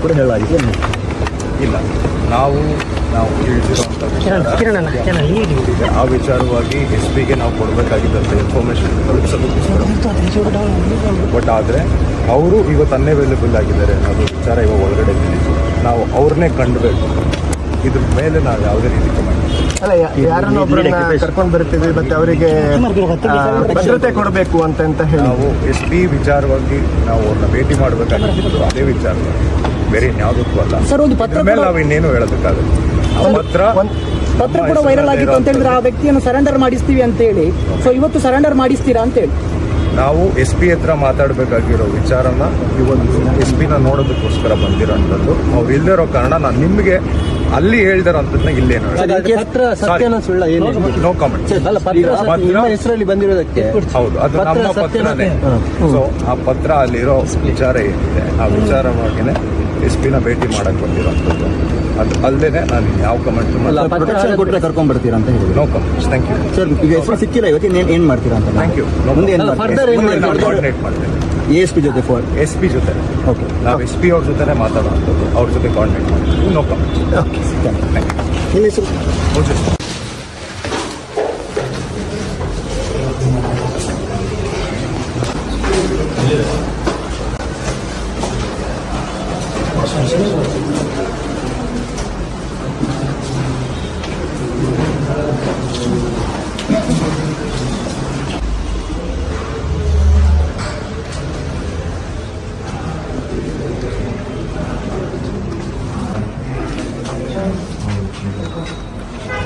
ಕೂಡ ಹೇಳಲಾಗಿದೆ. ಇಲ್ಲ. ನಾವು ನಾವು ತಿಳಿಸಿರುವಂಥ ಕಿರಣ ವಿಚಾರ ಕಿರಣ ಆ ವಿಚಾರವಾಗಿ ಎಸ್ ಪಿಗೆ ನಾವು ಕೊಡಬೇಕಾಗಿದ್ದಂಥ ಇನ್ಫಾರ್ಮೇಷನ್ ಬಟ್ ಆದರೆ ಅವರು ಇವತ್ತು ಅನ್ಅವೈಲೇಬಲ್ ಆಗಿದ್ದಾರೆ ಅನ್ನೋದು ವಿಚಾರ ಇವಾಗ ಒಳಗಡೆ ತಿಳಿಸಿ. ನಾವು ಅವ್ರನ್ನೇ ಕಂಡುಬೇಕು. ಇದ್ರ ಮೇಲೆ ನಾವು ಯಾವುದೇ ರೀತಿ ಕಮೆಂಟ್ ಅಲ್ಲ ಯಾ- ಯಾರನ್ನ ಒಬ್ಬರನ್ನ ಕರ್ಕೊಂಡು ಬರ್ತೀವಿ ಮತ್ತೆ ಅವರಿಗೆ ಭದ್ರತೆ ಕೊಡಬೇಕು ಅಂತ ಅಂತ ಹೇಳಿ. ನಾವು ಎಸ್ ಪಿ ವಿಚಾರವಾಗಿ ನಾವು ಅವ್ರನ್ನ ಭೇಟಿ ಮಾಡಬೇಕಾಗಿತ್ತು ಅದೇ ವಿಚಾರವಾಗಿ ಬೇರೆ ಇನ್ಯಾವುದಕ್ಕೂ ಅಲ್ಲ. ಸರ್, ಒಂದು ಪತ್ರ ಮೇಲೆ ನಾವು ಇನ್ನೇನು ಹೇಳಬೇಕಾಗುತ್ತೆ ಆ ಪತ್ರ ಪತ್ರ ಕೂಡ ವೈರಲ್ ಆಗಿತ್ತು ಅಂತ ಹೇಳಿದ್ರೆ ಆ ವ್ಯಕ್ತಿಯನ್ನು ಸರೆಂಡರ್ ಮಾಡಿಸ್ತೀವಿ ಅಂತ ಹೇಳಿ ಸೊ ಇವತ್ತು ಸರೆಂಡರ್ ಮಾಡಿಸ್ತೀರಾ ಅಂತ ಹೇಳಿ ನಾವು ಎಸ್ ಪಿ ಹತ್ರ ಮಾತಾಡಬೇಕಾಗಿರೋ ವಿಚಾರನ ಇವತ್ತು ಎಸ್ ಪಿನ ನೋಡೋದಕ್ಕೋಸ್ಕರ ಬಂದಿರೋಂಥದ್ದು ಅವ್ರು ಇಲ್ಲದೆ ಇರೋ ಕಾರಣ ನಾನು ನಿಮಗೆ ಅಲ್ಲಿ ಹೇಳ್ದಿರೋಂಥದ್ದನ್ನ ಇಲ್ಲೇನು ಪತ್ರ ಸತ್ಯನ ಸುಳ್ಳ ಏನು ನೋ ಕಾಮೆಂಟ್ ಹೆಸರಲ್ಲಿ ಬಂದಿರೋದಕ್ಕೆ ಹೌದು ಅದು ಪತ್ರ ನಮ್ಮ ಪತ್ರನೇ. ಸೊ ಆ ಪತ್ರ ಅಲ್ಲಿರೋ ವಿಚಾರ ಏನಿದೆ ಆ ವಿಚಾರವಾಗಿನೇ ಎಸ್ ಪಿನ ಭೇಟಿ ಮಾಡಕ್ ಬಂದಿರೋಂಥದ್ದು ಅದು ಅಲ್ಲದೆ ನಾನು ಯಾವ ಕಮೆಂಟ್ ಪ್ರೊಟೆಕ್ಷನ್ ಕೊಟ್ಟರೆ ಕರ್ಕೊಂಡ್ ಬರ್ತೀರಾ ಅಂತ ಹೇಳಿ no comments thank you sir ಈಗ ಹೆಸರು ಸಿಕ್ಕಿಲ್ಲ ಇವತ್ತು ಏನ್ ಏನ್ ಮಾಡ್ತೀರಾ ಅಂತ ಥ್ಯಾಂಕ್ ಯು ಮುಂದೆ ಏನ್ further ಏನ್ ಕೋಆರ್ಡಿನೇಟ್ ಮಾಡ್ತೇನೆ. ಎ ಎಸ್ ಪಿ ಜೊತೆ ಫೋರ್ ಎಸ್ ಪಿ ಜೊತೆ. ಓಕೆ ನಾವು ಎಸ್ ಪಿ ಅವ್ರ ಜೊತೆ ಮಾತಾಡೋಣ ಅವ್ರ ಜೊತೆ ಕಾಂಟ್ಯಾಕ್ಟ್ ಮಾಡ್ತೀವಿ ನೋ ಕಮೆಂಟ್ಸ್ ಥ್ಯಾಂಕ್ ಯು ನಿಮ್ಮ ಹೆಸರು? ಓಕೆ Thank ನೀವು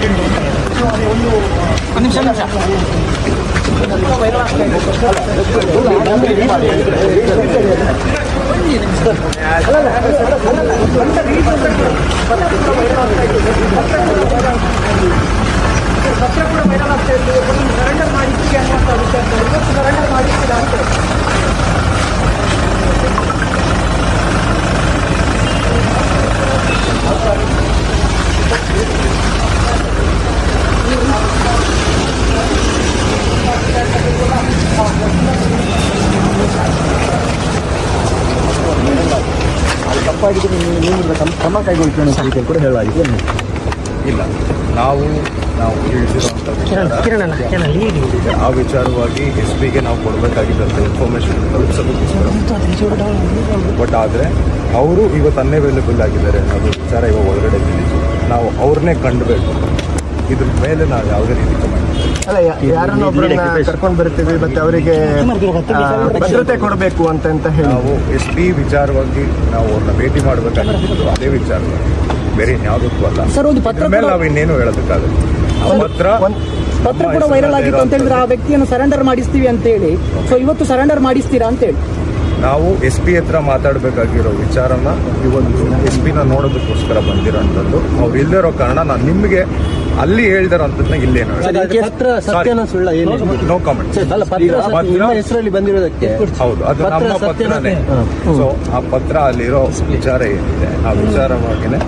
ಕೈಗೊಳ್ಕೊಳ್ಳೋ ನಿಮಿಷ ನಿಮಿಷ ಇಲ್ಲ. ನಾವು ನಾವು ತಿಳಿಸಿರುವಂಥ ಕಿರಣ ವಿಚಾರ ಕಿರಣ ಕಿರಣ ಲೀಡ್ ಇದೆ. ಆ ವಿಚಾರವಾಗಿ ಎಸ್ ಪಿಗೆ ನಾವು ಕೊಡಬೇಕಾಗಿದ್ದಂಥ ಇನ್ಫಾರ್ಮೇಷನ್ ಬಟ್ ಆದರೆ ಅವರು ಇವತ್ತು ಅನ್ಅವೈಲೇಬಲ್ ಆಗಿದ್ದಾರೆ ಅನ್ನೋದು ವಿಚಾರ ಇವಾಗ ಒಳಗಡೆ ತಿಳಿದು ನಾವು ಅವ್ರನ್ನೇ ಕಂಡುಬೇಕು. ಇದ್ರ ಮೇಲೆ ನಾವು ಯಾವುದೇ ರೀತಿ ಯಾರನ್ನ ಒಬ್ಬರನ್ನ ಕರ್ಕೊಂಡು ಬರ್ತೀವಿ ಮತ್ತೆ ಅವರಿಗೆ ಆ, ಭದ್ರತೆ ಕೊಡಬೇಕು ಅಂತ ಅಂತ ಹೇಳಿ. ನಾವು ಎಸ್ ಪಿ ವಿಚಾರವಾಗಿ ನಾವು ಅವ್ರನ್ನ ಭೇಟಿ ಮಾಡಬೇಕಾಗಿದ್ದು ಅದೇ ವಿಚಾರವಾಗಿ ಬೇರೆ ಇನ್ಯಾವುದಕ್ಕೂ ಅಲ್ಲ. ಸರ್, ಒಂದು ಪತ್ರ ಮೇಲೆ ನಾವು ಇನ್ನೇನು ಹೇಳಬೇಕಾಗುತ್ತೆ ಆ ಪತ್ರ ಪತ್ರ ಕೂಡ ವೈರಲ್ ಆಗಿತ್ತು ಅಂತ ಹೇಳಿದ್ರೆ ಆ ವ್ಯಕ್ತಿಯನ್ನು ಸರೆಂಡರ್ ಮಾಡಿಸ್ತೀವಿ ಅಂತ ಹೇಳಿ. ಸೊ ಇವತ್ತು ಸರೆಂಡರ್ ಮಾಡಿಸ್ತೀರಾ ಅಂತ ಹೇಳಿ. ನಾವು ಎಸ್ ಪಿ ಹತ್ರ ಮಾತಾಡಬೇಕಾಗಿರೋ ವಿಚಾರನ ಇವತ್ತು ಎಸ್ ಪಿನ ನೋಡೋದಕ್ಕೋಸ್ಕರ ಬಂದಿರೋಂಥದ್ದು. ಅವ್ರು ಇಲ್ಲದಿರೋ ಇರೋ ಕಾರಣ ನಾನು ನಿಮಗೆ ಅಲ್ಲಿ ಹೇಳ್ದಿರೋಂಥದ್ದನ್ನ ಇಲ್ಲೇನು ಪತ್ರ ಸತ್ಯನ ಸುಳ್ಳ ಏನು ನೋ ಕಾಮೆಂಟ್ ಅಲ್ಲ ಪತ್ರ ಹೆಸರಲ್ಲಿ ಬಂದಿರೋದಕ್ಕೆ ಹೌದು ಅದು ಪತ್ರ ನಮ್ಮ ಸತ್ಯನ- ಪತ್ರನೇ. ಸೊ ಆ ಪತ್ರ ಅಲ್ಲಿರೋ ವಿಚಾರ ಏನಿದೆ? ಆ ವಿಚಾರವಾಗಿನೇ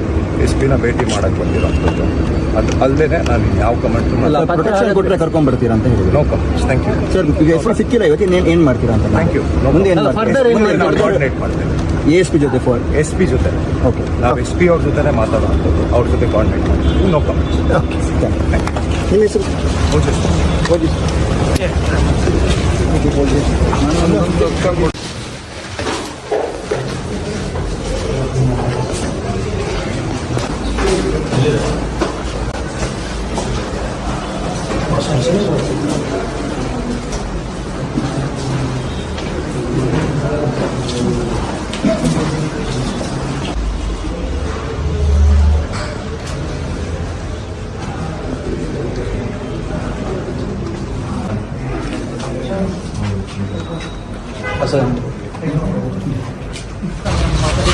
ಎಸ್ ಪಿನ ಭೇಟಿ ಮಾಡಕ್ ಬಂದಿರೋಂಥದ್ದು ಅದು ಅಲ್ಲದೆ ನಾನು ಯಾವ ಕಮೆಂಟ್ ಪ್ರೊಟೆಕ್ಷನ್ ಕೊಟ್ಟರೆ ಕರ್ಕೊಂಡ್ ಬರ್ತೀರಾ ಅಂತ ಹೇಳಿದ್ರು no comments thank you sir ಈಗ ಹೆಸರು ಸಿಕ್ಕಿಲ್ಲ ಇವತ್ತು ಏನು ಏನು ಮಾಡ್ತೀರಾ ಅಂತ ಥ್ಯಾಂಕ್ ಯು ಮುಂದೆ ಏನು ಕೋಆರ್ಡಿನೇಟ್ ಮಾಡ್ತೇನೆ ಎಸ್ ಪಿ ಜೊತೆ ಫೋನ್ ಎಸ್ ಪಿ ಜೊತೆ ಓಕೆ ನಾವು ಎಸ್ ಪಿ ಅವ್ರ ಜೊತೆ ಮಾತಾಡುವಂಥದ್ದು ಅವ್ರ ಜೊತೆ ಕಾಂಟ್ಯಾಕ್ಟ್ ಮಾಡ್ತೀವಿ ನೋ ಕಮೆಂಟ್ಸ್ ಓಕೆ ನಿಮ್ಮ ಹೆಸರು ಓಜಿ ಓಜಿ ನಾನು Yeah.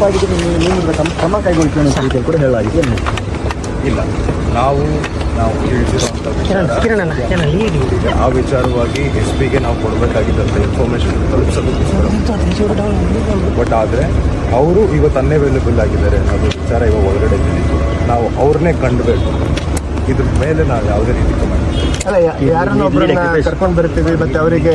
ತಪ್ಪಾಗಿದೆ ನೀವು ಕ್ರಮ ಕೈಗೊಳ್ತೀವಿ ಅಂತ ಕೂಡ ಹೇಳಲಾಗಿದೆ. ಇಲ್ಲ. ನಾವು ನಾವು ಈಗ ಆ ವಿಚಾರವಾಗಿ ಎಸ್ ಪಿಗೆ ನಾವು ಕೊಡಬೇಕಾಗಿದ್ದಂಥ ಇನ್ಫಾರ್ಮೇಷನ್ ತಲುಪಿಸೋದಕ್ಕೋಸ್ಕರ ಬಟ್ ಆದರೆ ಅವರು ಇವತ್ತು ಅನ್ಅವೈಲೇಬಲ್ ಆಗಿದ್ದಾರೆ ಅನ್ನೋದು ವಿಚಾರ ಇವಾಗ ಒಳಗಡೆ ನಾವು ಅವ್ರನ್ನೇ ಕಂಡುಬೇಕು. ಇದ್ರ ಮೇಲೆ ನಾವು ಯಾವುದೇ ರೀತಿ ಕಮೆಂಟ್ ಅಲ್ಲ ಯಾ- ಯಾರನ್ನ ಒಬ್ಬರನ್ನ ಕರ್ಕೊಂಡು ಬರ್ತೀವಿ ಮತ್ತೆ ಅವರಿಗೆ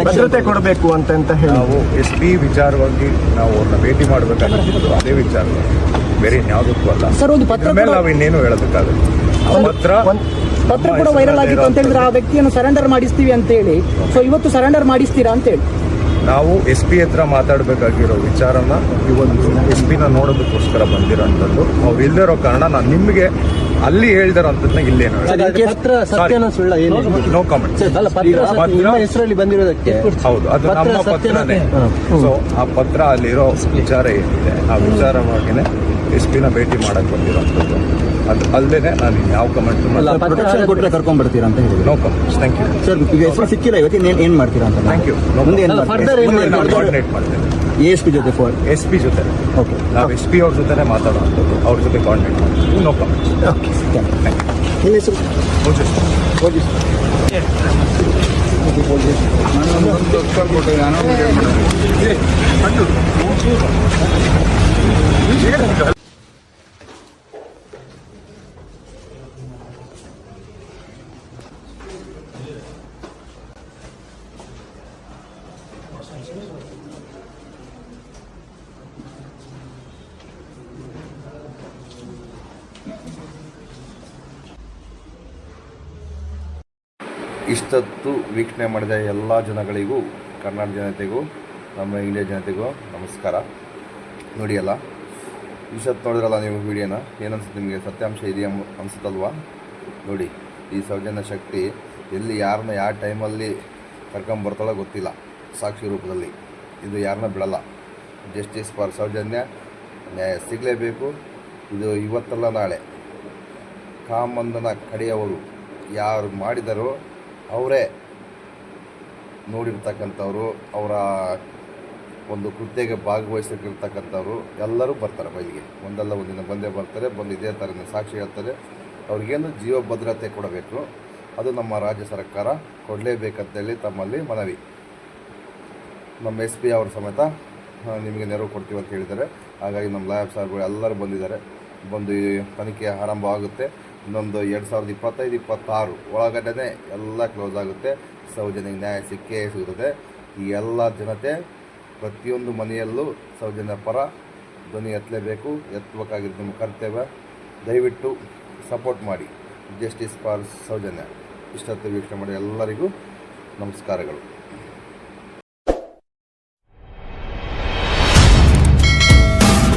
ಭದ್ರತೆ ಕೊಡಬೇಕು ಅಂತ ಅಂತ ಹೇಳಿ. ನಾವು ಎಸ್ ಪಿ ವಿಚಾರವಾಗಿ ನಾವು ಅವ್ರನ್ನ ಭೇಟಿ ಮಾಡಬೇಕಾಗಿತ್ತು ಅದೇ ವಿಚಾರ. ಬೇರೆ ಇನ್ಯಾವುದಕ್ಕೂ ಅಲ್ಲ. ಸರ್, ಒಂದು ಪತ್ರ ಮೇಲೆ ನಾವು ಇನ್ನೇನು ಹೇಳಬೇಕಾಗುತ್ತೆ ಆ ಪತ್ರ ಪತ್ರ ಕೂಡ ವೈರಲ್ ಆಗಿತ್ತು ಅಂತ ಹೇಳಿದ್ರೆ ಆ ವ್ಯಕ್ತಿಯನ್ನು ಸರೆಂಡರ್ ಮಾಡಿಸ್ತೀವಿ ಅಂತ ಹೇಳಿ. ಸೊ ಇವತ್ತು ಸರೆಂಡರ್ ಮಾಡಿಸ್ತೀರಾ ಅಂತ ಹೇಳಿ. ನಾವು ಎಸ್ ಪಿ ಹತ್ರ ಮಾತಾಡಬೇಕಾಗಿರೋ ವಿಚಾರನ ಇವತ್ತು ಎಸ್ ಪಿನ ನೋಡೋದಕ್ಕೋಸ್ಕರ ಬಂದಿರೋಂಥದ್ದು. ಅವ್ರು ಇಲ್ದಿರೋ ಕಾರಣ ನಾನು ನಿಮಗೆ ಅಲ್ಲಿ ಹೇಳ್ದಿರೋಂಥದ್ದನ್ನ ಇಲ್ಲೇನು ಪತ್ರ ಸತ್ಯನ ಸುಳ್ಳ ಏನು ನೋ ಕಾಮೆಂಟ್ ಅಲ್ಲ ಪತ್ರ ಸತ್ಯ ನಿಮ್ಮ ಹೆಸರಲ್ಲಿ ಬಂದಿರೋದಕ್ಕೆ ಹೌದು ಅದು ಪತ್ರ ನಮ್ಮ ಪತ್ರನೇ. ಸೊ ಆ ಪತ್ರ ಅಲ್ಲಿರೋ ವಿಚಾರ ಏನಿದೆ ಆ ವಿಚಾರವಾಗಿನೇ ಎಷ್ಟು ದಿನ ಭೇಟಿ ಮಾಡಕ್ ಬಂದಿರೋಂಥದ್ದು ಅದು ಅಲ್ಲದೆ ನಾನು ಯಾವ ಕಮೆಂಟ್ ಪ್ರೊಟೆಕ್ಷನ್ ಕೊಟ್ಟರೆ ಕರ್ಕೊಂಡ್ ಬರ್ತೀರಾ ಅಂತ ಹೇಳಿ no comments thank you sir ಈಗ ಹೆಸರು ಸಿಕ್ಕಿಲ್ಲ ಇವತ್ತು ಏನು ಏನು ಮಾಡ್ತೀರಾ ಅಂತ ಥ್ಯಾಂಕ್ ಯು ಮುಂದೆ ಏನ್ ಫರ್ದರ್ ಏನ್ ಕೋಆರ್ಡಿನೇಟ್ ಮಾಡ್ತೇನೆ ಎಸ್ ಪಿ ಜೊತೆ ಫೋನ್ ಎಸ್ ಪಿ ಜೊತೆ ಓಕೆ ನಾವು ಎಸ್ ಪಿ ಅವ್ರ ಜೊತೆ ಮಾತಾಡೋಣ ಅವ್ರ ಜೊತೆ ಕಾಂಟ್ಯಾಕ್ಟ್ ಮಾಡ್ತೀವಿ ನೋ ಕಮೆಂಟ್ಸ್ ನಿಮ್ಮ ಹೆಸರು ಓಕೆ ಇಷ್ಟೊತ್ತು ವೀಕ್ಷಣೆ ಮಾಡಿದ ಎಲ್ಲ ಜನಗಳಿಗೂ, ಕರ್ನಾಟಕ ಜನತೆಗೂ, ನಮ್ಮ ಇಂಡಿಯಾ ಜನತೆಗೂ ನಮಸ್ಕಾರ. ನೋಡಿ ಅಲ್ಲ, ಇಷ್ಟೊತ್ತು ನೋಡಿದ್ರಲ್ಲ ನೀವು ವಿಡಿಯೋನ, ಏನನ್ಸುತ್ತೆ ನಿಮಗೆ? ಸತ್ಯಾಂಶ ಇದೆಯಾ ಅನಿಸುತ್ತಲ್ವಾ? ನೋಡಿ, ಈ ಸೌಜನ್ಯ ಶಕ್ತಿ ಎಲ್ಲಿ ಯಾರನ್ನ ಯಾವ ಟೈಮಲ್ಲಿ ಕರ್ಕೊಂಬರ್ತಾಳೋ ಗೊತ್ತಿಲ್ಲ, ಸಾಕ್ಷಿ ರೂಪದಲ್ಲಿ. ಇದು ಯಾರನ್ನ ಬಿಡಲ್ಲ. ಜಸ್ಟಿಸ್ ಫಾರ್ ಸೌಜನ್ಯ, ನ್ಯಾಯ ಸಿಗಲೇಬೇಕು. ಇದು ಇವತ್ತಲ್ಲ ನಾಳೆ. ಕಾಮಂದನ ಕಡೆಯವರು ಯಾರು ಮಾಡಿದರೋ ಅವರೇ ನೋಡಿರ್ತಕ್ಕಂಥವ್ರು, ಅವರ ಒಂದು ಕೃತ್ಯಕ್ಕೆ ಭಾಗವಹಿಸಿರ್ತಕ್ಕಂಥವ್ರು ಎಲ್ಲರೂ ಬರ್ತಾರೆ ಬಯಲಿಗೆ ಒಂದಲ್ಲ ಒಂದಿನ ಬಂದೇ ಬರ್ತಾರೆ, ಬಂದು ಇದೇ ಥರನೇ ಸಾಕ್ಷಿ ಹೇಳ್ತಾರೆ. ಅವ್ರಿಗೇನು ಜೀವ ಭದ್ರತೆ ಕೊಡಬೇಕು, ಅದು ನಮ್ಮ ರಾಜ್ಯ ಸರ್ಕಾರ ಕೊಡಲೇಬೇಕಂತೇಳಿ ತಮ್ಮಲ್ಲಿ ಮನವಿ. ನಮ್ಮ ಎಸ್ ಪಿ ಅವರು ಸಮೇತ ನಿಮಗೆ ನೆರವು ಕೊಡ್ತೀವಿ ಅಂತ ಹೇಳಿದ್ದಾರೆ. ಹಾಗಾಗಿ ನಮ್ಮ ಲಾಯರ್ ಸಾರ್ಗಳು ಎಲ್ಲರೂ ಬಂದಿದ್ದಾರೆ. ಬಂದು ತನಿಖೆ ಆರಂಭ ಆಗುತ್ತೆ ಇನ್ನೊಂದು ಎರಡು ಸಾವಿರದ ಇಪ್ಪತ್ತೈದು, ಇಪ್ಪತ್ತಾರು ಒಳಗಡೆನೆ ಎಲ್ಲ ಕ್ಲೋಸ್ ಆಗುತ್ತೆ. ಸೌಜನ್ಯಕ್ಕೆ ನ್ಯಾಯ ಸಿಕ್ಕೇ ಸಿಗುತ್ತದೆ ಈ ಎಲ್ಲ ಜನತೆ ಪ್ರತಿಯೊಂದು ಮನೆಯಲ್ಲೂ ಸೌಜನ್ಯ ಪರ ಧ್ವನಿ ಎತ್ತಲೇಬೇಕು. ಎತ್ತಬೇಕಾಗಿದ್ದು ನಿಮ್ಮ ಕರ್ತವ್ಯ. ದಯವಿಟ್ಟು ಸಪೋರ್ಟ್ ಮಾಡಿ. Justice for Sowjanya. ಇಷ್ಟೊತ್ತು ವೀಕ್ಷಣೆ ಮಾಡಿ ಎಲ್ಲರಿಗೂ ನಮಸ್ಕಾರಗಳು.